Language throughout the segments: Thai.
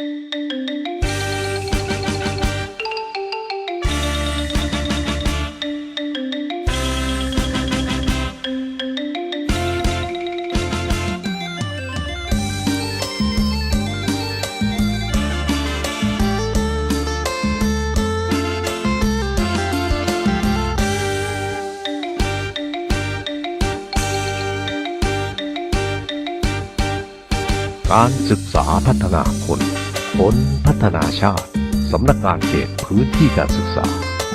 การศึกษาพัฒนาคน คนพัฒนาชาติ สำนักงานเขตพื้นที่การศึกษา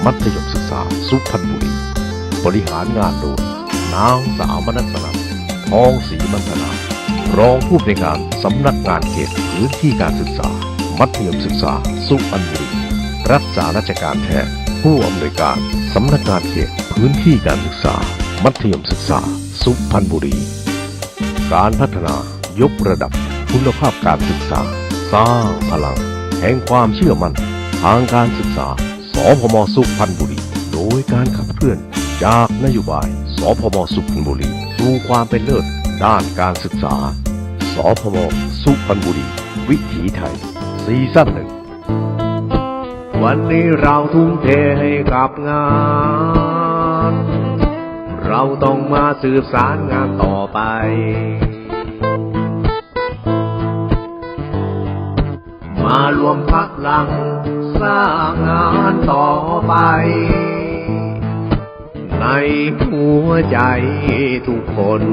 มัธยมศึกษา สุพรรณบุรี บริหารงานโดยนางสาวมนัสนันทองศรีมัฒนารองผู้ในวยการสำนักงานเขตพื้นที่การศึกษา มัธยมศึกษา สุพรรณบุรีรักษาราชการแทนผู้อำนวยการสำนักงานเขตพื้นที่การศึกษา มัธยมศึกษา สุพรรณบุรี การพัฒนายกระดับคุณภาพการศึกษา สร้างพลัง แห่งความเชื่อมั่น ทางการศึกษา สพมสุพรรณบุรี โดยการขับเคลื่อน จากนโยบาย สพมสุพรรณบุรีสู่ความเป็นเลิศด้านการศึกษา สพมสุพรรณบุรี วิถีไทย ซีซั่นหนึ่ง วันนี้เราทุ่มเทให้กับงาน เราต้องมาสืบสารงานต่อไป มารวมพักลังสร้างงานต่อไป ในหัวใจทุกคน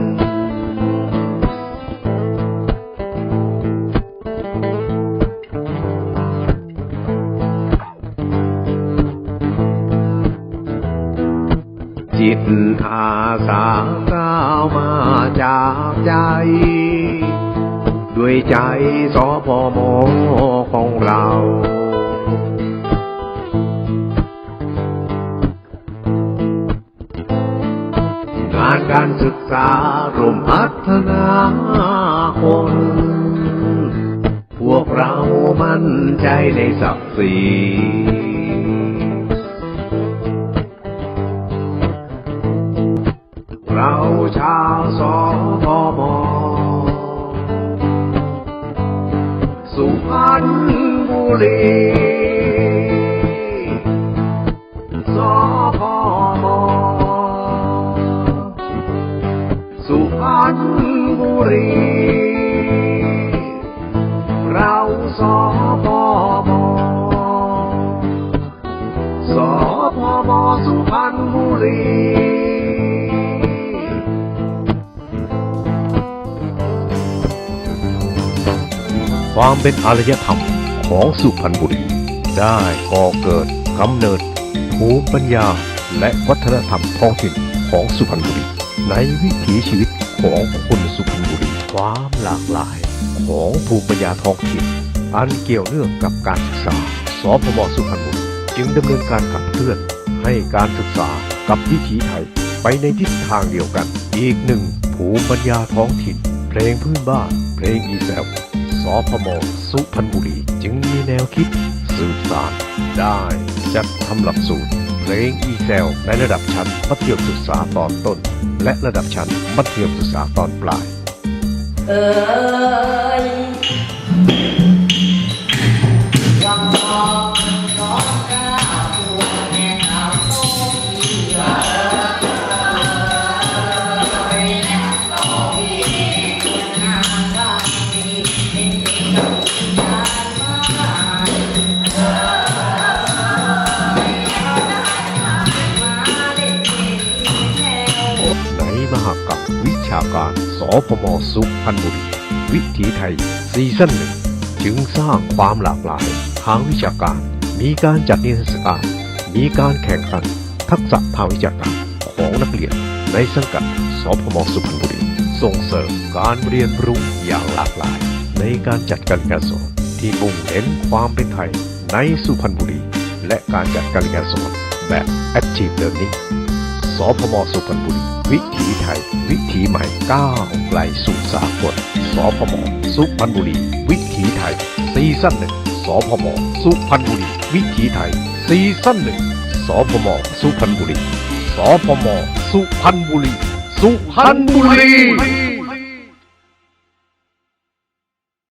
จิตอาสาก้าวมาจากใจ ด้วยใจสพมของเรา งานการศึกษารวมพัฒนาคน พวกเรามั่นใจในศักดิ์ศรีเราชาวสพม สุพรรณบุรีสพมสุพรรณบุรี เราสพมสพมสุพรรณบุรี ความเป็นอารยธรรมของสุพรรณบุรี ได้ก่อเกิดกำเนิดภูมิปัญญาและวัฒนธรรมท้องถิ่นของสุพรรณบุรี ในวิถีชีวิตของคนสุพรรณบุรีความหลากหลายของภูมิปัญญาท้องถิ่นอันเกี่ยวเนื่องกับการศึกษาสพมสุพรรณบุรีจึงดำเนินการขับเคลื่อนให้การศึกษากับวิถีไทยไปในทิศทางเดียวกัน อีกหนึ่ง ภูมิปัญญาท้องถิ่น เพลงพื้นบ้าน เพลงอีแซว สพมสุพรรณบุรีจึงมีแนวคิดสืบสานได้จัดทำหลักสูตรเพลงอีเซลในระดับชั้นมัธยมศึกษาตอนต้น และระดับชั้นมัธยมศึกษาตอนปลาย เอ่ย พมสุพรรณบุรี วิถีไทย ซีซั่นหนึ่งจึงสร้างความหลากหลายทางวิชาการ มีการจัดนิทรรศการมีการแข่งขัน ทักษะทางวิชาการของนักเรียน ในสังกัดสพมสุพรรณบุรี ส่งเสริมการเรียนรู้อย่างหลากหลาย ในการจัดการเรียนสอนที่มุ่งเน้นความเป็นไทยในสุพรรณบุรี และการจัดการเรียนสอนแบบ Active Learning สพมสุพรรณบุรี วิถีไทย วิถีใหม่ก้าวไกลสู่สากลสพมสุพรรณบุรี วิถีไทย ซีซั่นหนึ่งสพมสุพรรณบุรี วิถีไทย ซีซั่นหนึ่งสพมสุพรรณบุรีสพมสุพรรณบุรี สุพรรณบุรี